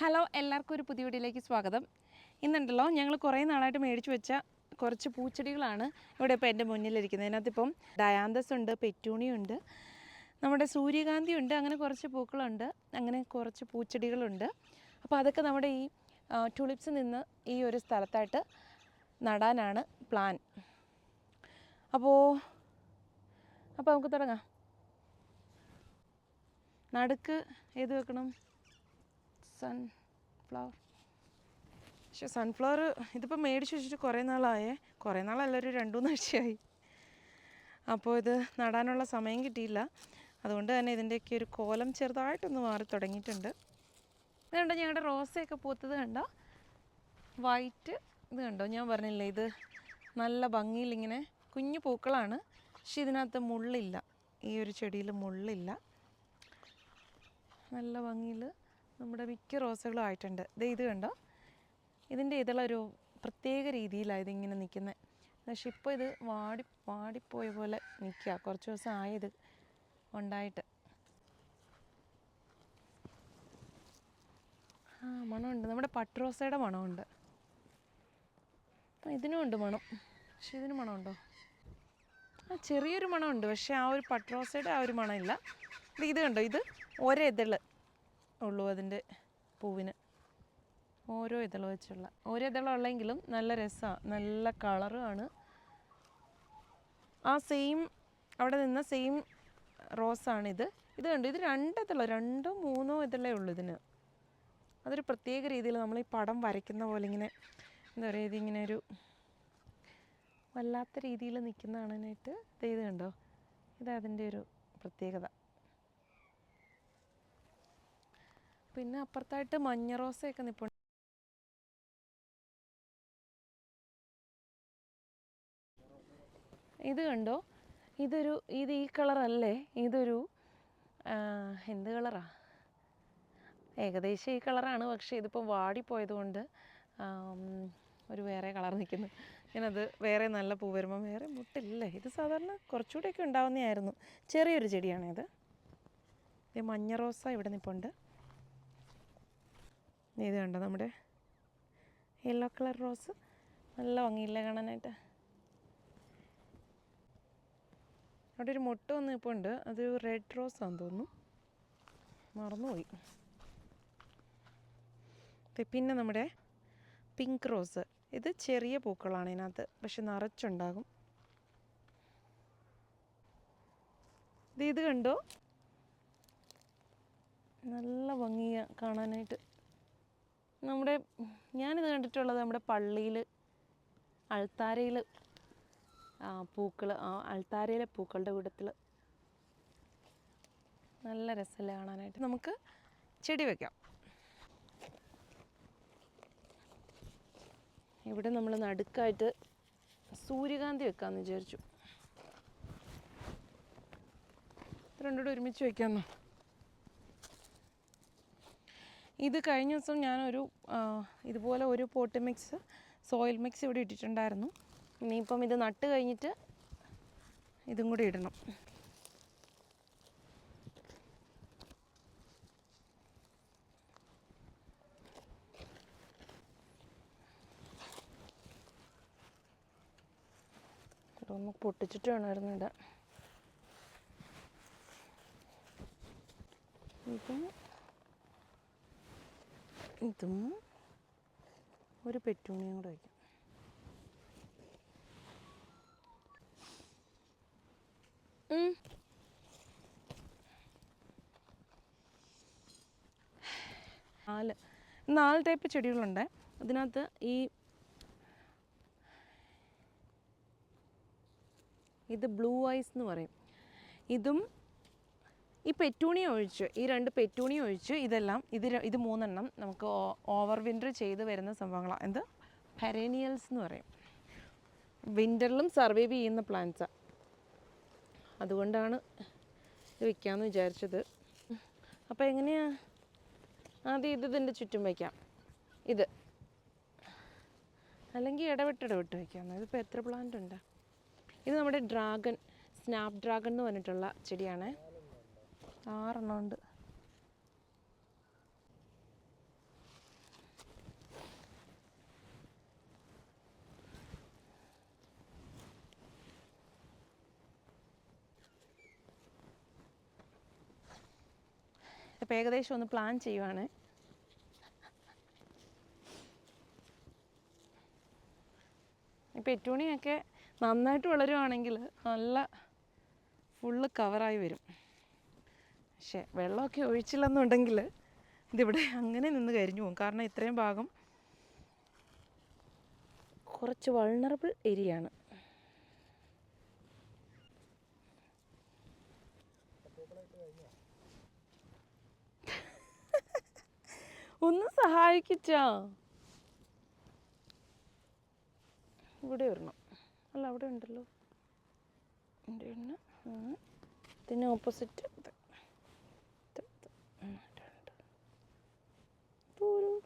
Hello എല്ലാവർക്കും ഒരു പുതിയ വീഡിയോയിലേക്ക് സ്വാഗതം. ഇന്നുണ്ടല്ലോ ഞങ്ങൾ കുറേ നാളായിട്ട് മേടിച്ചു വെച്ച കുറച്ച് പൂച്ചെടികളാണ് ഇവിടെ ഇപ്പോൾ എന്റെ മുന്നിലിരിക്കുന്നത്. അതിനകത്തിപ്പം ഡയാന്തസ് ഉണ്ട് പെറ്റൂണിയുണ്ട് നമ്മുടെ സൂര്യകാന്തി ഉണ്ട് അങ്ങനെ കുറച്ച് പൂക്കളുണ്ട് അങ്ങനെ കുറച്ച് പൂച്ചെടികളുണ്ട്. അപ്പോൾ അതൊക്കെ നമ്മുടെ ഈ ടുളിപ്സ് നിന്ന് ഈ ഒരു സ്ഥലത്തായിട്ട് നടാനാണ് പ്ലാൻ അപ്പോൾ അപ്പോൾ നമുക്ക് തുടങ്ങാം. നടുക്ക് ഏത് വെക്കണം? സൺഫ്ലവർ പക്ഷെ സൺഫ്ലവർ ഇതിപ്പോൾ മേടിച്ച് വെച്ചിട്ട് കുറേ നാളായേ. കുറേ നാളല്ല ഒരു രണ്ട് മൂന്ന് ആഴ്ചയായി. അപ്പോൾ ഇത് നടാനുള്ള സമയം കിട്ടിയില്ല. അതുകൊണ്ട് തന്നെ ഇതിന്റെയൊക്കെ ഒരു കോലം ചെറുതായിട്ടൊന്ന് മാറി തുടങ്ങിയിട്ടുണ്ട്. ഇതുണ്ടോ ഞങ്ങളുടെ റോസയൊക്കെ പൂത്തത് കണ്ടോ? വൈറ്റ് ഇത് കണ്ടോ? ഞാൻ പറഞ്ഞില്ലേ ഇത് നല്ല ഭംഗിയിൽ ഇങ്ങനെ കുഞ്ഞു പൂക്കളാണ്. പക്ഷെ ഇതിനകത്ത് മുള്ളില്ല. ഈ ഒരു ചെടിയിൽ മുള്ളില്ല. നല്ല ഭംഗിയിൽ നമ്മുടെ മിക്ക റോസുകളും ആയിട്ടുണ്ട്. ദേ ഇത് കണ്ടോ? ഇതിന്റെ ഇതളൊരു പ്രത്യേക രീതിയിലാണ് ഇതിങ്ങനെ നിൽക്കുന്നത് പക്ഷെ ഇപ്പോൾ ഇത് വാടി വാടിപ്പോയ പോലെ നിൽക്കുക കുറച്ച് ദിവസം ആയത് ഉണ്ടായിട്ട്. ആ മണമുണ്ട്. നമ്മുടെ പട്ടുറോസയുടെ മണമുണ്ട്. ഇതിനും ഉണ്ട് മണം. പക്ഷെ ഇതിന് മണമുണ്ടോ? ആ ചെറിയൊരു മണമുണ്ട്. പക്ഷെ ആ ഒരു പട്ടുറോസയുടെ ആ ഒരു മണമില്ല. ഇത് ഇത് കണ്ടോ? ഇത് ഒരേ ഇതൾ. ഉള്ളൂ അതിന്റെ പൂവിന്. ഓരോ ഇതള വെച്ചുള്ള. ഓരോ ഇതളുള്ളെങ്കിലും നല്ല രസമാണ് നല്ല കളറുമാണ് ആ സെയിം അവിടെ നിന്ന സെയിം റോസാണിത് ഇത് കണ്ടു? ഇത് രണ്ട് രണ്ടോ മൂന്നോ ഇതളേ ഉള്ളൂ ഇതിന്. അതൊരു പ്രത്യേക രീതിയിൽ നമ്മൾ ഈ പടം വരയ്ക്കുന്ന പോലെ ഇങ്ങനെ എന്താ പറയുക ഇതിങ്ങനെ ഒരു വല്ലാത്ത രീതിയിൽ നിൽക്കുന്ന കാണാനായിട്ട് ഇത് കണ്ടോ? ഇത് ഒരു പ്രത്യേകത. പിന്നെ അപ്പുറത്തായിട്ട് മഞ്ഞ റോസയൊക്കെ നിൽപ്പുണ്ട് ഇത് കണ്ടോ? ഇതൊരു ഇത് ഈ കളറല്ലേ? ഇതൊരു എന്ത് കളറാ? ഏകദേശം ഈ കളറാണ് പക്ഷേ ഇതിപ്പോൾ വാടിപ്പോയതുകൊണ്ട് ഒരു വേറെ കളർ നിൽക്കുന്നു ഞാനത് വേറെ നല്ല പൂ വരുമ്പോൾ വേറെ മുട്ടില്ലേ ഇത് സാധാരണ കുറച്ചുകൂടെയൊക്കെ ഉണ്ടാവുന്നതായിരുന്നു. ചെറിയൊരു ചെടിയാണിത്. ഇത് മഞ്ഞ റോസ ഇവിടെ നിൽപ്പുണ്ട് ഇത് കണ്ടോ നമ്മുടെ യെല്ലോ കളർ റോസ് നല്ല ഭംഗിയില്ലേ കാണാനായിട്ട്. അവിടെ ഒരു മുട്ട വന്ന് ഇപ്പോൾ ഉണ്ട്. അതൊരു റെഡ് ആണെന്ന് തോന്നുന്നു. മറന്നുപോയി. പിന്നെ നമ്മുടെ പിങ്ക് റോസ് ഇത് ചെറിയ പൂക്കളാണ് ഇതിനകത്ത്. പക്ഷെ നിറച്ചുണ്ടാകും. ഇത് ഇത് കണ്ടോ? നല്ല ഭംഗിയാണ് കാണാനായിട്ട്. നമ്മുടെ ഞാനിത് കണ്ടിട്ടുള്ളത് നമ്മുടെ പള്ളിയിൽ അൾത്താരയിൽ പൂക്കൾ അൾത്താരയിലെ പൂക്കളുടെ കൂട്ടത്തിൽ നല്ല രസമല്ലേ കാണാനായിട്ട്. നമുക്ക് ചെടി വെക്കാം. ഇവിടെ നമ്മൾ നടുക്കായിട്ട് സൂര്യകാന്തി വെക്കാമെന്ന് വിചാരിച്ചു. ഇത് രണ്ടും കൂടെ ഒരുമിച്ച് വെക്കാമെന്നോ ഇത് കഴിഞ്ഞ ദിവസം ഞാനൊരു ഇതുപോലെ ഒരു പോട്ട് മിക്സ് സോയിൽ മിക്സ് ഇവിടെ ഇട്ടിട്ടുണ്ടായിരുന്നു. ഇനിയിപ്പം ഇത് നട്ട് കഴിഞ്ഞിട്ട് ഇതും കൂടി ഇടണം. ഒന്ന് പൊട്ടിച്ചിട്ട് വേണമായിരുന്നു ഇടാൻ ഇതും ഇതും ഒരു പെറ്റൂണിയും കൂടെ വയ്ക്കാം. നാല്. നാല് ടൈപ്പ് ചെടികളുണ്ട്. അതിനകത്ത് ഈ ഇത് ബ്ലൂ ഐസ് എന്ന് പറയും. ഇതും ഈ പെറ്റൂണി ഒഴിച്ച് ഈ രണ്ട് പെറ്റൂണി ഒഴിച്ച് ഇതെല്ലാം ഇത് ഇത് മൂന്നെണ്ണം നമുക്ക് ഓവർ വിന്റർ ചെയ്ത് വരുന്ന സംഭവങ്ങളാണ് എന്ത്? പെരേനിയൽസ് എന്ന് പറയും. വിന്ററിലും സർവൈവ് ചെയ്യുന്ന പ്ലാന്റ്സാണ് അതുകൊണ്ടാണ് ഇത് വയ്ക്കാമെന്ന് വിചാരിച്ചത്. അപ്പോൾ എങ്ങനെയാണ് ആദ്യം ഇത് ഇതിന്റെ ചുറ്റും വയ്ക്കാം ഇത്. അല്ലെങ്കിൽ ഇടവിട്ട് ഇടവിട്ട് വയ്ക്കാം ഇതിപ്പോൾ എത്ര പ്ലാന്റ് ഉണ്ട്? ഇത് നമ്മുടെ ഡ്രാഗൺ സ്നാപ് ഡ്രാഗൺ എന്ന് പറഞ്ഞിട്ടുള്ള ചെടിയാണ്. ആറെണ്ണം ഉണ്ട്. അപ്പോൾ ഏകദേശം ഒന്ന് പ്ലാൻ ചെയ്യുവാണ്. ഇപ്പം എട്ടുമണിയൊക്കെ നന്നായിട്ട് വളരുവാണെങ്കിൽ നല്ല ഫുള്ള് കവറായി വരും. പക്ഷേ വെള്ളമൊക്കെ ഒഴിച്ചില്ലെന്നുണ്ടെങ്കിൽ ഇതിവിടെ അങ്ങനെ നിന്ന് കരിഞ്ഞു പോകും. കാരണം ഇത്രയും ഭാഗം കുറച്ച് വൾണറബിൾ ഏരിയ ആണ്. ഒന്ന് സഹായിക്കിച്ചാ ഇവിടെ വരണം അല്ല അവിടെ ഉണ്ടല്ലോ. ഇവിടെ ഒന്ന് ഇതിന് ഓപ്പോസിറ്റ് ഇത് ഇത് ഇത് ഒന്ന് രണ്ട് ഒരു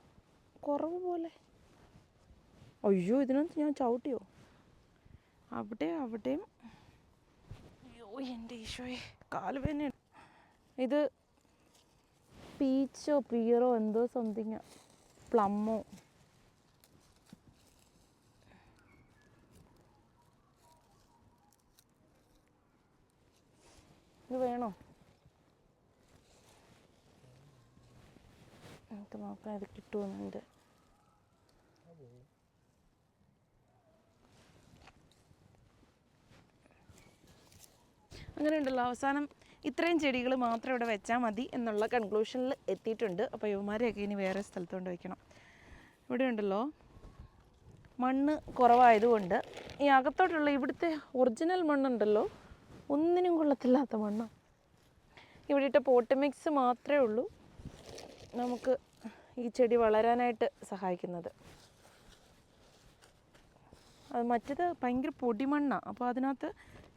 കുറവ് പോലെ. അയ്യോ ഇതിനകത്ത് ഞാൻ ചവിട്ടിയോ? അവിടെ അവിടെയും. അയ്യോ എന്റെ ഈശോയെ കാൽ ഇത് പീച്ചോ പീറോ എന്തോ സംതിങ് പ്ലമ്മോ. ഇത് വേണോ? നമുക്ക് നോക്കാം ഇത് കിട്ടുമെന്നുണ്ട്. അങ്ങനെ ഉണ്ടല്ലോ അവസാനം ഇത്രയും ചെടികൾ മാത്രം ഇവിടെ വെച്ചാൽ മതി എന്നുള്ള കൺക്ലൂഷനിൽ എത്തിയിട്ടുണ്ട്. അപ്പോൾ യുവമാരെയൊക്കെ ഇനി വേറെ സ്ഥലത്ത് കൊണ്ട് വയ്ക്കണം. ഇവിടെ ഉണ്ടല്ലോ. മണ്ണ് കുറവായതുകൊണ്ട് ഈ അകത്തോട്ടുള്ള ഇവിടുത്തെ ഒറിജിനൽ മണ്ണുണ്ടല്ലോ. ഒന്നിനും കൊള്ളത്തില്ലാത്ത മണ്ണ്. ഇവിടെ ഇട്ട പോട്ട് മിക്സ് മാത്രമേ ഉള്ളൂ. നമുക്ക് ഈ ചെടി വളരാനായിട്ട് സഹായിക്കുന്നത്. അത് മറ്റത് ഭയങ്കര പൊടിമണ്ണാണ് അപ്പോൾ അതിനകത്ത്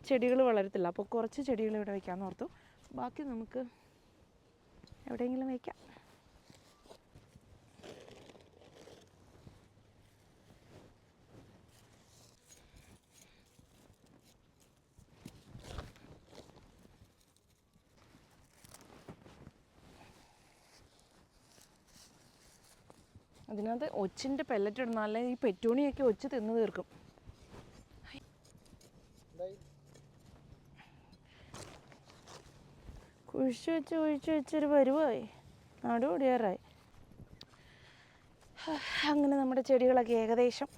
ചെടികൾ വളരത്തില്ല. അപ്പോൾ കുറച്ച് ചെടികൾ ഇവിടെ വയ്ക്കാമെന്ന് ഓർത്തു. ബാക്കി നമുക്ക് എവിടെയെങ്കിലും വയ്ക്കാം അതിനകത്ത് ഒച്ചിന്റെ പെല്ലറ്റ് ഇടുന്നാലേ ഈ പെറ്റൂണിയൊക്കെ ഒച്ച് തിന്നു തീർക്കും. കുഴിച്ച് വെച്ച് കുഴിച്ച് വെച്ചൊരു പരുവായി. നടുപൊടിയാറായി അങ്ങനെ നമ്മുടെ ചെടികളൊക്കെ ഏകദേശം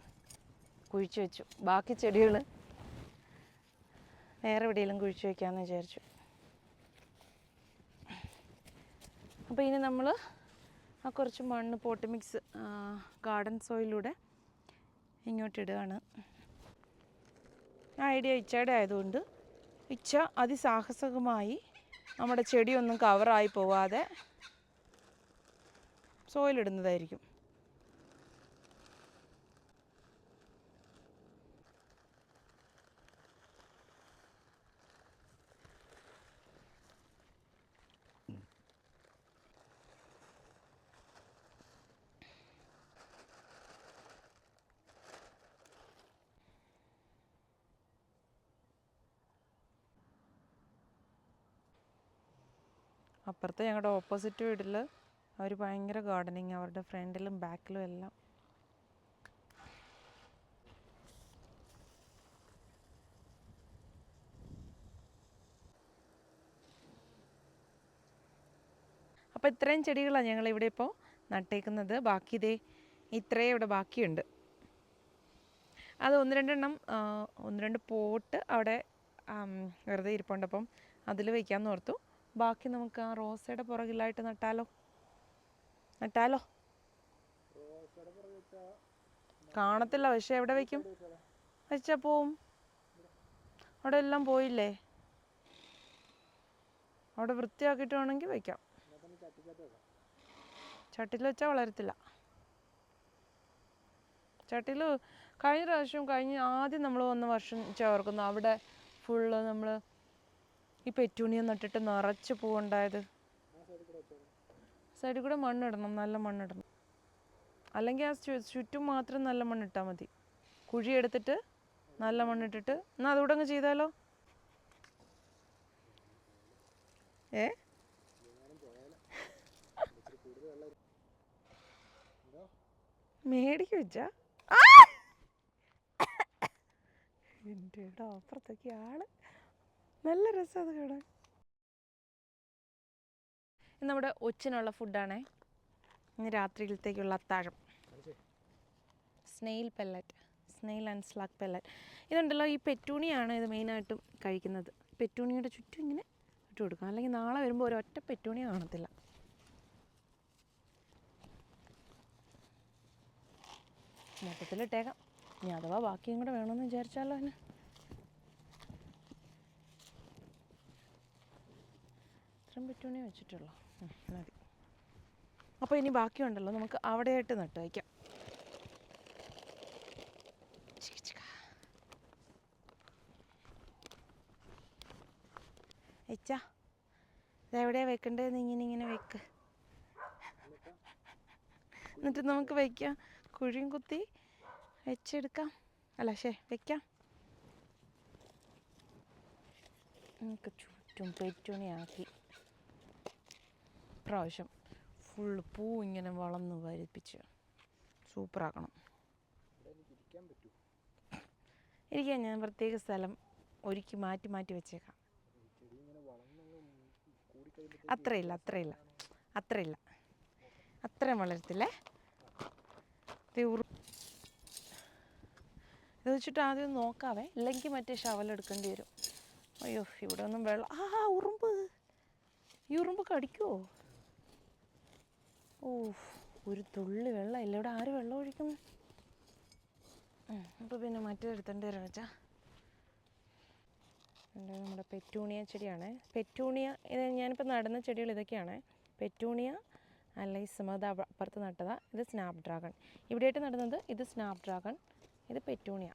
കുഴിച്ച് വെച്ചു. ബാക്കി ചെടികൾ വേറെ എവിടെയെങ്കിലും കുഴിച്ച് വെക്കാമെന്ന് വിചാരിച്ചു. അപ്പോൾ ഇനി നമ്മൾ കുറച്ച് മണ്ണ് പോട്ട് മിക്സ് ഗാർഡൻ സോയിലൂടെ ഇങ്ങോട്ടിടുകയാണ്. ആ ഐഡിയ ഇച്ചയുടെ ആയതുകൊണ്ട് ഇച്ച അതിസാഹസികമായി നമ്മുടെ ചെടിയൊന്നും കവറായി പോവാതെ സോയിലിടുന്നതായിരിക്കും അപ്പുറത്ത് ഞങ്ങളുടെ ഓപ്പോസിറ്റ് വീട്ടിൽ അവർ ഭയങ്കര ഗാർഡനിങ് അവരുടെ ഫ്രണ്ടിലും ബാക്കിലും എല്ലാം. അപ്പോൾ ഇത്രയും ചെടികളാണ് ഞങ്ങളിവിടെ ഇപ്പോൾ നട്ടേക്കുന്നത്. ബാക്കി ഇതേ ഇത്രയും ഇവിടെ ബാക്കിയുണ്ട്. അത് ഒന്ന് രണ്ടെണ്ണം ഒന്ന് രണ്ട് പോട്ട് അവിടെ വെറുതെ ഇരിപ്പുണ്ട്. അപ്പം അതിൽ വയ്ക്കാമെന്ന് ഓർത്തു. ബാക്കി നമുക്ക് ആ റോസയുടെ പുറകിലായിട്ട് നട്ടാലോ? നട്ടാലോ? കാണത്തില്ല പക്ഷെ എവിടെ വെക്കും വെച്ചാ പോവും. അവിടെ എല്ലാം പോയില്ലേ? അവിടെ വൃത്തിയാക്കിയിട്ട് വേണമെങ്കിൽ വെക്കാം ചട്ടിയിൽ വെച്ചാൽ വളരത്തില്ല. ചട്ടിയിൽ കഴിഞ്ഞ പ്രാവശ്യം കഴിഞ്ഞ ആദ്യം നമ്മൾ വന്ന വർഷം ചേർക്കുന്നു. അവിടെ ഫുള്ള് നമ്മൾ ഈ പെറ്റൂണിയ നട്ടിട്ട് നിറച്ച് പൂവുണ്ടായത്. സൈഡിൽ കൂടെ മണ്ണിടണം നല്ല മണ്ണിടണം. അല്ലെങ്കിൽ ആ ചുറ്റും മാത്രം നല്ല മണ്ണിട്ടാൽ മതി. കുഴി എടുത്തിട്ട് നല്ല മണ്ണിട്ടിട്ട് എന്നാൽ അതുകൂടെ അങ്ങ് ചെയ്താലോ? ഏ? മേടിക്ക് വെച്ചാ. എന്റെ ഇവിടെ അപ്പുറത്തൊക്കെ ആൾ. നല്ല രസം അത് കാണാൻ. നമ്മുടെ ഒച്ചിനുള്ള ഫുഡാണേ. ഇന്ന് രാത്രിയിലത്തേക്കുള്ള അത്താഴം. Snail pellet. Snail and slug pellet. ഇതുണ്ടല്ലോ ഈ പെറ്റൂണിയാണ് ഇത് മെയിനായിട്ടും കഴിക്കുന്നത്. പെറ്റൂണിയുടെ ചുറ്റും ഇങ്ങനെ ഇട്ട് കൊടുക്കാം അല്ലെങ്കിൽ നാളെ വരുമ്പോൾ ഒരൊറ്റ പെറ്റൂണി കാണത്തില്ല. മൊത്തത്തിലിട്ടേക്കാം. ഇനി അഥവാ ബാക്കിയും കൂടെ വേണമെന്ന് വിചാരിച്ചാലോ അതിന്. ഇത്രയും വെച്ചിട്ടുള്ള. മതി. അപ്പോൾ ഇനി ബാക്കിയുണ്ടല്ലോ. നമുക്ക് അവിടെയായിട്ട് നട്ട് വയ്ക്കാം. എച്ചാ ഇതെവിടെയാണ് വെക്കേണ്ടതെന്ന് ഇങ്ങനെ ഇങ്ങനെ വെക്ക്. എന്നിട്ട് നമുക്ക് വയ്ക്കാം കുഴിയും കുത്തി വെച്ചെടുക്കാം. അല്ല ശേ വെക്കാം. നമുക്ക് ചുറ്റും പെറ്റുണിയാക്കി പ്രാവശ്യം ഫുൾ പൂ ഇങ്ങനെ വളർന്ന് വരിപ്പിച്ച്. സൂപ്പറാക്കണം. ഇരിക്കാൻ ഞാൻ പ്രത്യേക സ്ഥലം ഒരുക്കി മാറ്റി മാറ്റി വെച്ചേക്കാം. അത്രയില്ല അത്രയില്ല അത്രയില്ല. അത്രയും വളരത്തില്ലേ. ഇത് വെച്ചിട്ട് ആദ്യം നോക്കാവേ. ഇല്ലെങ്കിൽ മറ്റേ ശവലെടുക്കേണ്ടി വരും. അയ്യോ ഇവിടെ ഒന്നും വെള്ളം ആ ഉറുമ്പ്. ഈ ഉറുമ്പ് കടിക്കുമോ ഓ ഒരു തുള്ളി വെള്ളം ഇല്ല. ഇവിടെ ആര് വെള്ളം ഒഴിക്കും അപ്പോൾ പിന്നെ മറ്റേ എടുത്തേണ്ടി വരാം വെച്ചാ. നമ്മുടെ പെറ്റൂണിയ ചെടിയാണ്. പെറ്റൂണിയ ഇത് ഞാനിപ്പോൾ നടുന്ന ചെടികൾ ഇതൊക്കെയാണ്. പെറ്റൂണിയ അല്ലെങ്കിൽ സമത അപ്പുറത്ത് നട്ടതാ. ഇത് സ്നാപ് ഡ്രാഗൺ ഇവിടെയായിട്ട് നടുന്നത് ഇത് സ്നാപ് ഡ്രാഗൺ ഇത് പെറ്റൂണിയ.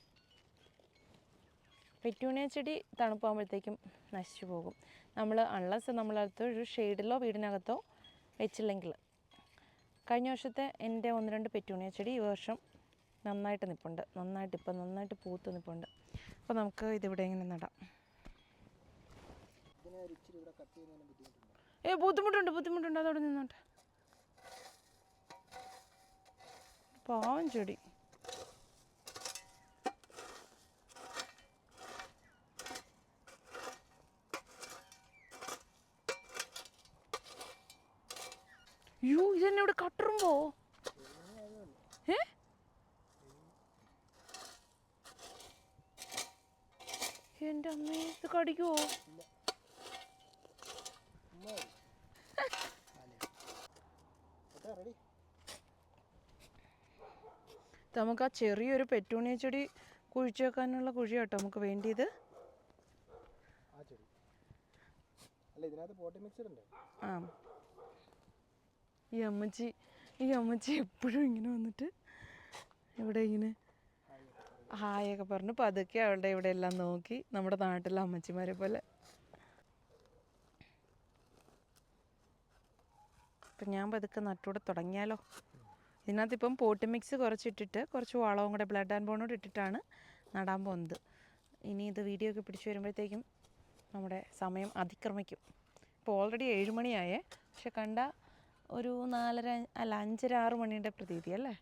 പെറ്റൂണിയ ചെടി തണുപ്പാകുമ്പോഴത്തേക്കും നശിച്ചു പോകും. നമ്മൾ അൺലസ് നമ്മളടുത്ത് ഒരു ഷെയ്ഡിലോ വീടിനകത്തോ വെച്ചില്ലെങ്കിൽ. കഴിഞ്ഞ വർഷത്തെ എന്റെ ഒന്ന് രണ്ട് പെറ്റൂണിയ ചെടി ഈ വർഷം നന്നായിട്ട് നിൽപ്പുണ്ട് നന്നായിട്ട് ഇപ്പം നന്നായിട്ട് പൂത്ത് നിൽപ്പുണ്ട് അപ്പോൾ നമുക്ക് ഇതിവിടെ ഇങ്ങനെ നടാം. ഏ ബുദ്ധിമുട്ടുണ്ട് ബുദ്ധിമുട്ടുണ്ട്. അതോടെ നിന്നോട്ടെ. പാവം ചെടി. യോ ഇതെന്നെ ഇവിടെ കട്ടറുമ്പോ? ഏ? എന്റെ അമ്മേ ഇത് കടിക്കുവോ? നമുക്ക് ആ ചെറിയൊരു പെറ്റൂണിയ ചെടി കുഴിച്ചു വെക്കാനുള്ള കുഴി കേട്ടോ നമുക്ക് വേണ്ടിയത്. ആ ചെടി അല്ല ഇതിനകത്ത് പോട്ടി മിക്സർ ഉണ്ട് ആ ഈ അമ്മച്ചി ഈ അമ്മച്ചി എപ്പോഴും ഇങ്ങനെ വന്നിട്ട് ഇവിടെ ഇങ്ങനെ ഹായൊക്കെ പറഞ്ഞു പതുക്കെ അവളുടെ ഇവിടെ എല്ലാം നോക്കി നമ്മുടെ നാട്ടിലെ അമ്മച്ചിമാരെ പോലെ. അപ്പം ഞാൻ പതുക്കെ നട്ടൂടെ തുടങ്ങിയാലോ? ഇതിനകത്ത് ഇപ്പം പോട്ട് മിക്സ് കുറച്ചിട്ടിട്ട് കുറച്ച് വളവും കൂടെ ബ്ലഡ് ആൻഡ് ബോണോട് ഇട്ടിട്ടാണ് നടാൻ പോകുന്നത്. ഇനി ഇത് വീഡിയോ ഒക്കെ പിടിച്ചു വരുമ്പോഴത്തേക്കും നമ്മുടെ സമയം അതിക്രമിക്കും. ഇപ്പോൾ ഓൾറെഡി ഏഴുമണിയായേ. പക്ഷെ കണ്ട ഒരു നാലര അല്ല അഞ്ചര ആറ് മണിയുടെ പ്രതീതി അല്ലേ?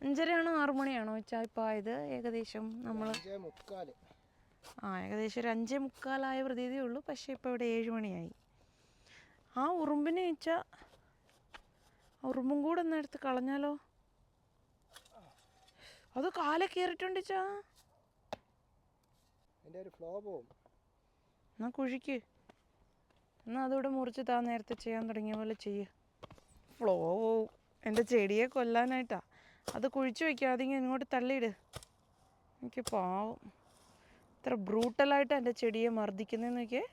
അഞ്ചരയാണോ ആറു മണിയാണോ വെച്ചാൽ ഇപ്പോൾ ആയത്? ഏകദേശം നമ്മൾ ആ ഏകദേശം ഒരു അഞ്ചേ മുക്കാലായ പ്രതീതിയേ ഉള്ളൂ. പക്ഷേ ഇപ്പോൾ ഇവിടെ ഏഴ് മണിയായി. ആ ഉറുമ്പിനെ വെച്ചാൽ ഉറുമ്പും കൂടെ ഒന്ന് എടുത്ത് കളഞ്ഞാലോ? അത് കാലെ കയറിട്ടുണ്ട് ചാ. എന്നാ കുഴിക്ക്. എന്നാ അതിവിടെ മുറിച്ച് താ നേരത്തെ ചെയ്യാൻ തുടങ്ങിയ പോലെ ചെയ്യ്. ഫ്ലോ പോവും എന്റെ ചെടിയെ കൊല്ലാനായിട്ടാ. അത് കുഴിച്ചു വയ്ക്കുക അതിങ്ങനെ ഇങ്ങോട്ട് തള്ളിയിട്. എനിക്ക് പാവം. ഇത്ര ബ്രൂട്ടലായിട്ട് എന്റെ ചെടിയെ മർദ്ദിക്കുന്നതെന്ന് നോക്കിയേ.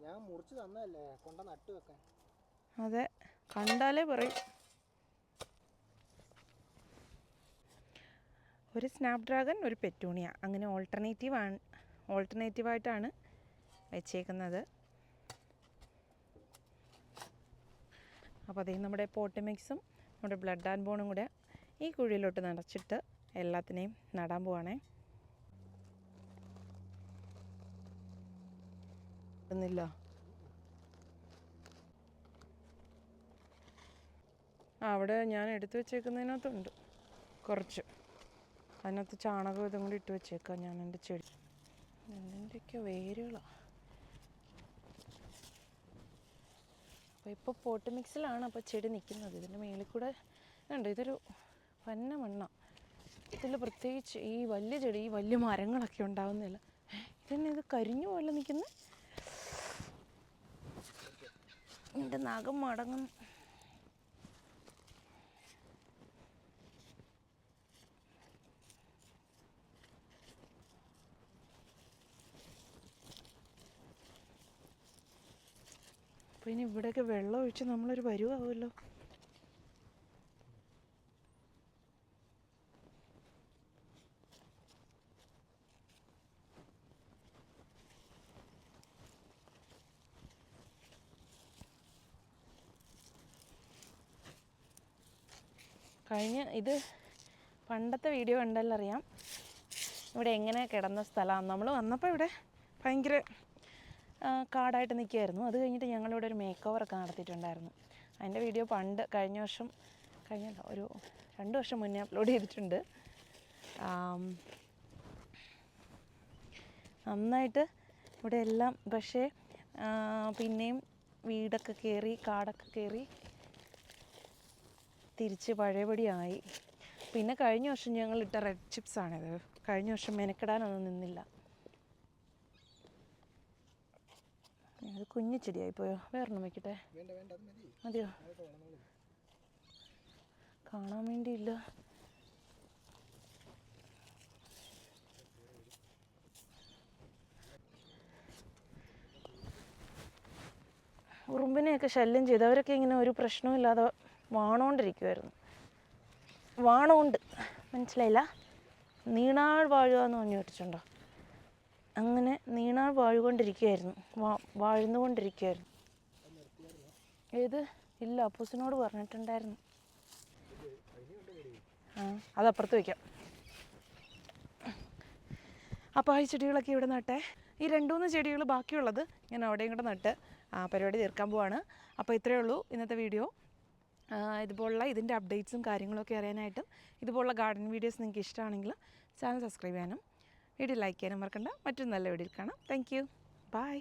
ഞാൻ മുറിച്ച് തന്നതല്ലേ? കൊണ്ട നട്ട് വെക്കാൻ. അതെ. കണ്ടാലേ പറയും. ഒരു സ്നാപ് ഡ്രാഗൺ ഒരു പെറ്റൂണിയ. അങ്ങനെ ഓൾട്ടർനേറ്റീവ് ആണ്. ഓൾട്ടർനേറ്റീവായിട്ടാണ് വെച്ചേക്കുന്നത്. അപ്പോൾ അതേ നമ്മുടെ പോട്ട് മിക്സും നമ്മുടെ ബ്ലഡ് ആൻഡ് ബോണും കൂടെ ഈ കുഴിയിലോട്ട് നിറച്ചിട്ട് എല്ലാത്തിനെയും നടാൻ പോവാണേ. ഇടുന്നില്ല. ആ അവിടെ ഞാൻ എടുത്തു വെച്ചേക്കുന്നതിനകത്തുണ്ട്. കുറച്ച്. അതിനകത്ത് ചാണകം ഇതും കൂടി ഇട്ട് വെച്ചേക്കാം ഞാൻ എന്റെ ചെടി. എന്തിന്റെയൊക്കെയോ വേരുകളാണ് അപ്പോൾ ഇപ്പോൾ പോട്ട് മിക്സിലാണ് അപ്പോൾ ചെടി നിൽക്കുന്നത്. ഇതിന്റെ മേളിൽ കൂടെ ഉണ്ട് ഇതൊരു വന്ന മണ്ണാണ് ഇതിൽ പ്രത്യേകിച്ച് ഈ വലിയ ചെടി ഈ വലിയ മരങ്ങളൊക്കെ ഉണ്ടാവുന്നില്ല ഇതന്നെ ഇത് കരിഞ്ഞു പോലെ നിൽക്കുന്നത് എന്റെ നാഗം മടങ്ങും. അപ്പോൾ ഇനി ഇവിടെയൊക്കെ വെള്ളം ഒഴിച്ച് നമ്മളൊരു പരുവാകുമല്ലോ കഴിഞ്ഞ ഇത് പണ്ടത്തെ വീഡിയോ കണ്ടാലറിയാം. ഇവിടെ എങ്ങനെ കിടന്ന സ്ഥലമാണ് നമ്മൾ വന്നപ്പോൾ ഇവിടെ ഭയങ്കര കാടായിട്ട് നിൽക്കുമായിരുന്നു അത് കഴിഞ്ഞിട്ട് ഞങ്ങളിവിടെ ഒരു മേക്ക് ഓവറൊക്കെ നടത്തിയിട്ടുണ്ടായിരുന്നു. അതിന്റെ വീഡിയോ പണ്ട് കഴിഞ്ഞ വർഷം കഴിഞ്ഞല്ല ഒരു രണ്ട് വർഷം മുന്നേ അപ്ലോഡ് ചെയ്തിട്ടുണ്ട്. നന്നായിട്ട് ഇവിടെ എല്ലാം പക്ഷേ പിന്നെയും വീടൊക്കെ കയറി കാടൊക്കെ കയറി തിരിച്ച് പഴയപടിയായി പിന്നെ കഴിഞ്ഞ വർഷം ഞങ്ങൾ ഇട്ട റെഡ് ചിപ്സ് ആണിത്. കഴിഞ്ഞ വർഷം മെനക്കെടാനൊന്നും നിന്നില്ല. അത് കുഞ്ഞു ചെടിയായിപ്പോയോ വേറൊന്നും വയ്ക്കട്ടെ മതിയോ? കാണാൻ വേണ്ടിയില്ല. ഉറുമ്പിനെയൊക്കെ ശല്യം ചെയ്ത് അവരൊക്കെ ഇങ്ങനെ ഒരു പ്രശ്നവുമില്ലാതെ വാണോണ്ടിരിക്കുമായിരുന്നു വാണോണ്ട്. മനസ്സിലായില്ല? നീണാൾ വാഴുക എന്ന് പറഞ്ഞു കേട്ടിട്ടുണ്ടോ? അങ്ങനെ വാഴുകൊണ്ടിരിക്കുകയായിരുന്നു വാ വാഴ്ന്നുകൊണ്ടിരിക്കുകയായിരുന്നു ഏത്? ഇല്ല അപ്പൂസിനോട് പറഞ്ഞിട്ടുണ്ടായിരുന്നു. ആ അതപ്പുറത്ത് വയ്ക്കാം അപ്പോൾ ഈ ചെടികളൊക്കെ ഇവിടെ നട്ടെ? ഈ രണ്ടുമൂന്ന് ചെടികൾ ബാക്കിയുള്ളത് ഞാൻ അവിടെയും കൂടെ നട്ട് പരിപാടി തീർക്കാൻ പോവാണ്. അപ്പോൾ ഇത്രയേ ഉള്ളൂ ഇന്നത്തെ വീഡിയോ. ഇതുപോലുള്ള ഇതിന്റെ അപ്ഡേറ്റ്സും കാര്യങ്ങളൊക്കെ അറിയാനായിട്ടും ഇതുപോലുള്ള ഗാർഡൻ വീഡിയോസ് നിങ്ങൾക്ക് ഇഷ്ടമാണെങ്കിൽ ചാനൽ സബ്സ്ക്രൈബ് ചെയ്യാനും വീഡിയോ ലൈക്ക് ചെയ്യാനും മറക്കണ്ട. മറ്റൊരു നല്ല വീഡിയോയിൽ കാണാം. Thank you by